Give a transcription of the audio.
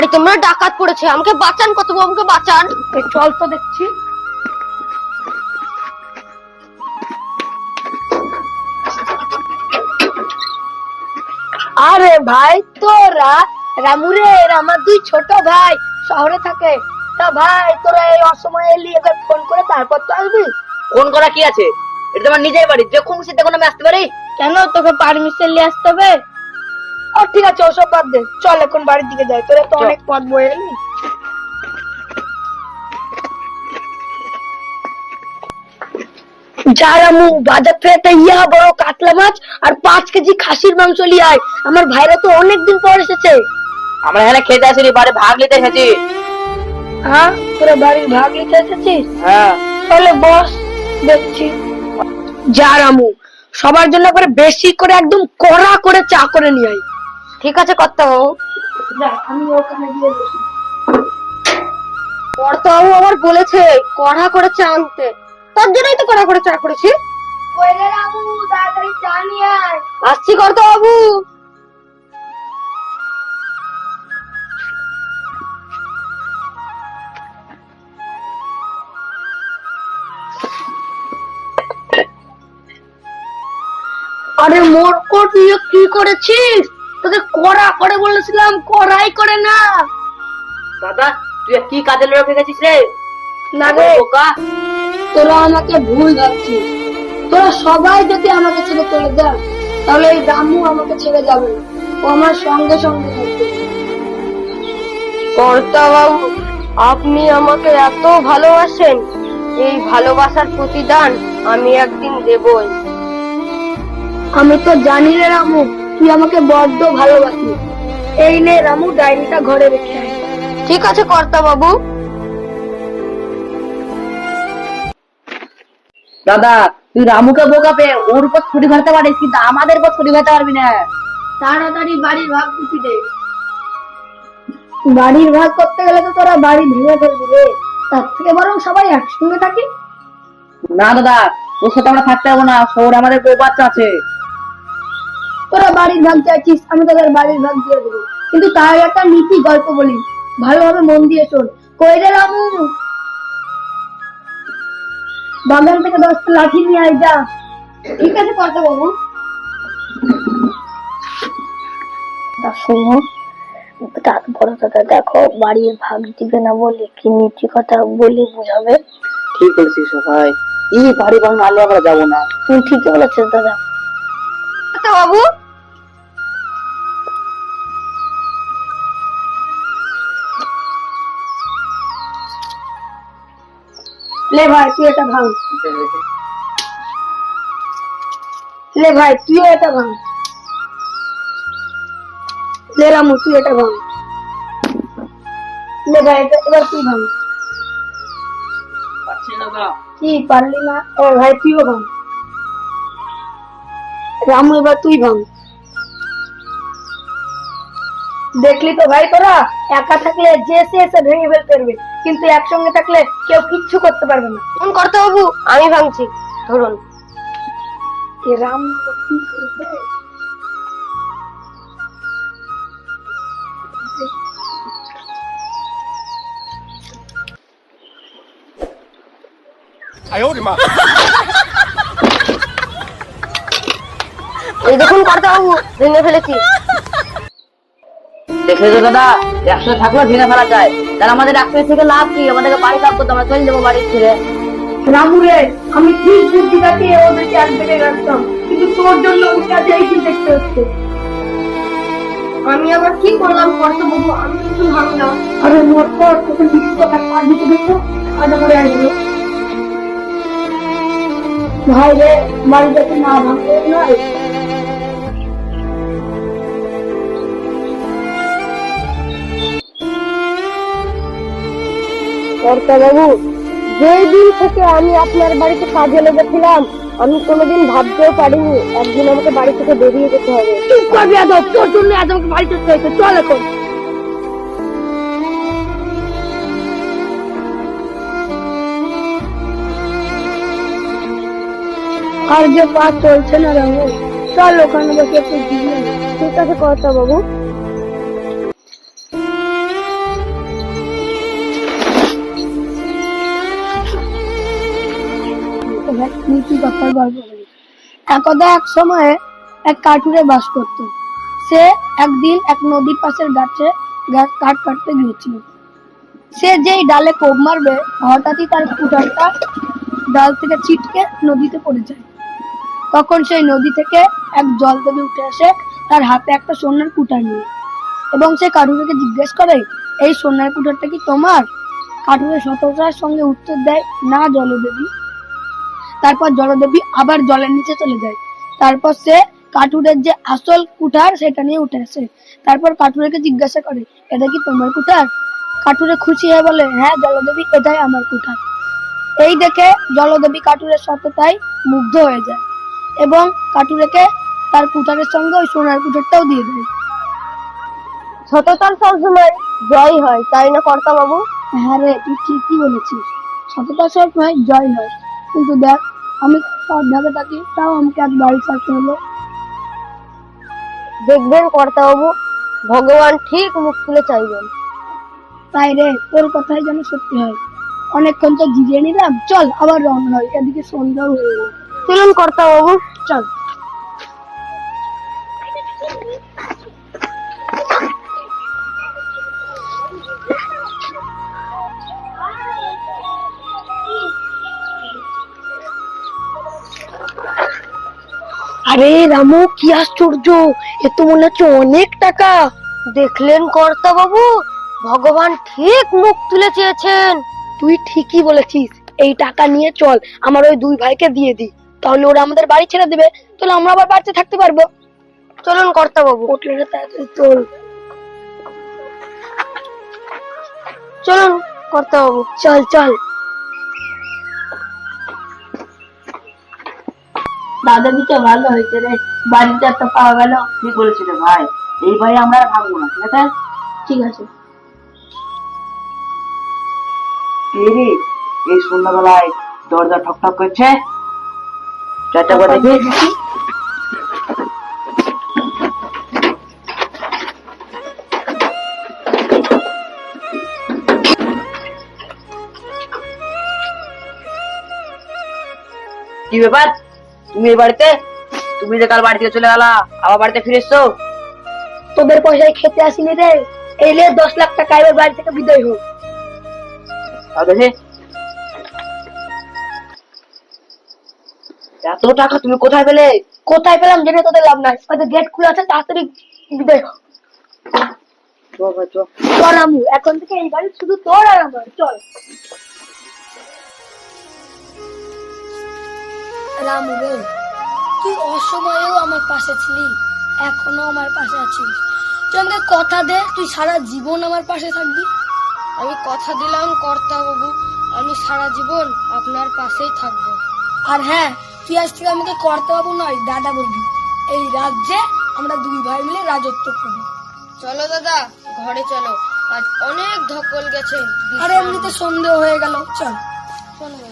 বাড়িতে মনে ডাকাত পড়েছে আমাকে বাঁচান কত আমাকে বাঁচান। চল তো দেখছি। আরে ভাই তোরা রামুরে আমার দুই ছোট ভাই শহরে থাকে। তা ভাই তোরা এই অসময়ে এলি এবার ফোন করে তারপর তো আসবি। ফোন করা কি আছে? এটা তোমার নিজের বাড়ি যখন খুশি তখন আমি আসতে পারি? কেন তোকে পারমিশন নিয়ে আসতে হবে? ও ঠিক আছে ওসব বাদ দে। চল এখন বাড়ির দিকে যাই। তোরা তো অনেক পথ বয়ে এলি। জারামু বাজার থেকে একটা ইয়া বড় কাতলা মাছ আর পাঁচ কেজি খাসির মাংস নিয়ে আয়। আমার ভাইরা তো অনেকদিন পর এসেছে। আমরা এখানে খেতে আসিনি বাড়ি ভাগ নিতে এসেছি। হ্যাঁ? তোরা বাড়ির ভাগ নিতে এসেছিস? হ্যাঁ। তাহলে বস দেখছি। যা রামু সবার জন্য করে বেশি করে একদম কড়া করে চা করে নিয়ে আয়। ঠিক আছে কর্তা বাবু। আমি ওখানে গিয়ে বসি। কর্তা বাবু আমার বলেছে কড়া করে চা আনতে। তার জন্যই তো কড়া করে চা করেছি। নিয়ে আসছি কর্তা বাবু। আরে মোরকট তুই কি করেছিস? তোকে করে বলেছিলাম কড়াই করে না। দাদা তুই কি লোক গেছিস রে? না রে বোকা। তোরা আমাকে ভুল ভাবছিস। তোরা সবাই যদি আমাকে ছেড়ে চলে যান তাহলে এই রামু আমাকে ছেড়ে যাবে না। ও আমার সঙ্গে সঙ্গে থাকবে। কর্তা বাবু আপনি আমাকে এত ভালোবাসেন। এই ভালোবাসার প্রতিদান আমি একদিন দেবই। আমি তো জানি রে রামু তুই আমাকে বড্ড ভালোবাসিস। এই নে রামু ডায়েরিটা ঘরে রেখে আয়। ঠিক আছে কর্তা বাবু। দাদা তুই রামুকে বোকা পেয়ে ওর উপর ছুরি ঘাটতে পারিস কিন্তু আমাদের উপর ছুরি ঘাটতে পারবি না। তাড়াতাড়ি বাড়ির ভাগ কুচি দে। বাড়ির ভাগ করতে গেলে তো তোরা বাড়ি ভেঙে ফেলবি রে। তার থেকে বরং সবাই একসঙ্গে থাকি। না দাদা তোর সাথে আমরা থাকতে পারব না শহরে আমাদের বউ বাচ্চা আছে। তোরা বাড়ির ভাগ চাইছিস আমি তোদের বাড়ির ভাগ দিয়ে দেবো। কিন্তু তার একটা নীতি গল্প বলি ভালোভাবে মন দিয়ে শোন। কই রে রামু বাগান থেকে দশটা লাঠি নিয়ে আয় যা। ঠিক আছে কর্তা বাবু। শোনো দাদা দেখো বাড়ির ভাগ দিবে না বলে কি নীতি কথা বলে বুঝাবে? ঠিক বলেছিস সবাই। এই বাড়ি ভাঙ নালে আমরা যাব না। তুমি ঠিকই বলেছিস দাদা। কর্তা বাবু লে ভাই তুই এটা ভাঙ। লে ভাই তুইও এটা ভাঙ। লে রামু তুই এটা ভাঙ। লে ভাই এটা এবার তুই ভাঙ। কি পারলি না? ও ভাই তুইও ভাঙ। রামু এবার তুই ভাঙ। দেখলি তো ভাই তোরা? একা থাকলে যে সে এসে ভেঙে ফেলতে পারবে। কিন্তু একসঙ্গে থাকলে কেউ কিচ্ছু করতে পারবে না। কোন কর্তা বাবু। আমি ভাঙছি ধরুন। রাম এই দেখুন কর্তা বাবু ভেঙে ফেলেছি। দেখে তো দাদা, একসাথে থাকলেও ভেঙে ফেলা যায়। তাহলে আমাদের একসাথে থেকে লাভ কি? আমাদেরকে বাড়ি কাজ করতে আমরা চলে যাব বাড়ির ছেড়ে। রামু রে আমি ঠিক বুদ্ধি কাটিয়ে ওদেরকে এক জায়গায় রাখতাম, কিন্তু তোর জন্য ওকে আজ এই দেখতে হচ্ছে। আমি আবার কি করলাম কর্তা বাবু? আমি কিছু ভাঙলাম আরে মোর পর তোকে লিখে কথা কাজ দিতে দেখো আজ আমার আসবে ভাই রে, বাড়ি যাতে না ভাঙবে নয় কর্তা বাবু যেই দিন থেকে আমি আপনার বাড়িতে কাজে লেগেছিলাম আমি কোনোদিন ভাবতেও পারিনি একদিন আমাকে বাড়ি থেকে বেরিয়ে যেতে হবে। চুপ করবি আদব তোর জন্য আজ আমাকে বাড়ি হয়েছে চল এখন। আর যে পা চলছে না রামু। চল ওখানে বসে একটু ঠিক আছে কর্তা বাবু নীতি কথার গল্প বলি একদা এক সময়ে এক কাঠুরে বাস করত। সে একদিন এক নদীর পাশের গাছে গাছ কাঠ কাটতে গিয়েছিল। সে যেই ডালে কোপ মারবে, হঠাৎই তার কুটারটা ডাল থেকে ছিটকে নদীতে পড়ে যায়। তখন সেই নদী থেকে এক জল জলদেবী উঠে আসে তার হাতে একটা সোনার কুটার নিয়ে। এবং সে কাঠুরেকে জিজ্ঞেস করে, এই সোনার কুটারটা কি তোমার? কাঠুরে সততার সঙ্গে উত্তর দেয়, না জলদেবী। তারপর জলদেবী আবার জলের নিচে চলে যায়। তারপর সে কাঠুরের যে আসল কুঠার সেটা নিয়ে উঠে আসে। তারপর কাঠুরেকে জিজ্ঞাসা করে এটা কি তোমার কুঠার? কাঠুরে খুশি হয়ে বলে হ্যাঁ জলদেবী এটাই আমার কুঠার। এই দেখে জলদেবী কাঠুরের সততায় মুগ্ধ হয়ে যায় এবং কাঠুরেকে তার কুঠারের সঙ্গে ওই সোনার কুঠারটাও দিয়ে দেয়। সততার সবসময় জয় হয় তাই না কর্তা বাবু হ্যাঁ রে তুই ঠিকই বলেছিস। সততা সবসময় জয় হয়। কিন্তু দেখ আমি সব ভাবে থাকি তাও আমাকে আজ বাড়ি ছাড়তে হলো। দেখবেন কর্তা বাবু ভগবান ঠিক মুখ তুলে চাইবেন। তাই রে তোর কথাই যেন সত্যি হয়। অনেকক্ষণ তো ঘিরে নিলাম চল আবার রওনা হয় এদিকে সন্ধ্যা হয়ে গেল। চলুন কর্তা বাবু চল। আরে রামু কি আশ্চর্য! এ তো মনে হচ্ছে অনেক টাকা। দেখলেন কর্তা বাবু ভগবান ঠিক মুখ তুলে চেয়েছেন। তুই ঠিকই বলেছিস। এই টাকা নিয়ে চল আমার ওই দুই ভাইকে দিয়ে দি। তাহলে ওরা আমাদের বাড়ি ছেড়ে দেবে। তাহলে আমরা আবার বাড়িতে থাকতে পারব। চলুন কর্তা বাবু হোটেলে তাড়াতাড়ি চল। চলুন কর্তা বাবু চল চল। দাদা দিতে ভালো হয়েছে রে। বাড়িতে একটা পাওয়া গেল? ঠিক বলেছিল ভাই? এই ভাই আমরা আর ভাঙবো না ঠিক আছে? ঠিক আছে। কে রে? এই সন্ধ্যাবেলায় দরজা ঠক ঠক করছে? চারটা করে দেখি। কি ব্যাপার? তুমি এই বাড়িতে? তুমি যে কাল বাড়ি থেকে চলে গেলা আবার বাড়িতে ফিরে এসছো? তোদের পয়সায় খেতে আসিনি রে। এই লে দশ লাখ টাকা এবার বাড়ি থেকে বিদায় হোক। দেখে। এত টাকা তুমি কোথায় পেলে? কোথায় পেলাম জেনে তোদের লাভ নাই। হয়তো গেট খুলে আছে তাড়াতাড়ি বিদায় হোক। চল আমু এখন থেকে এই বাড়ি শুধু তোর আর আমার। চল। রামু রে তুই অসময়েও আমার পাশে ছিলি এখনও আমার পাশে আছিস। তুই আমাকে কথা দে তুই সারা জীবন আমার পাশে থাকবি। আমি কথা দিলাম কর্তা বাবু আমি সারা জীবন আপনার পাশেই থাকব। আর হ্যাঁ তুই আজ থেকে আমাকে কর্তা বাবু নয় দাদা বলবি। এই রাজ্যে আমরা দুই ভাই মিলে রাজত্ব করব। চলো দাদা ঘরে চলো। আজ অনেক ধকল গেছে আরে এমনিতে সন্দেহ হয়ে গেল। চল। শোনো।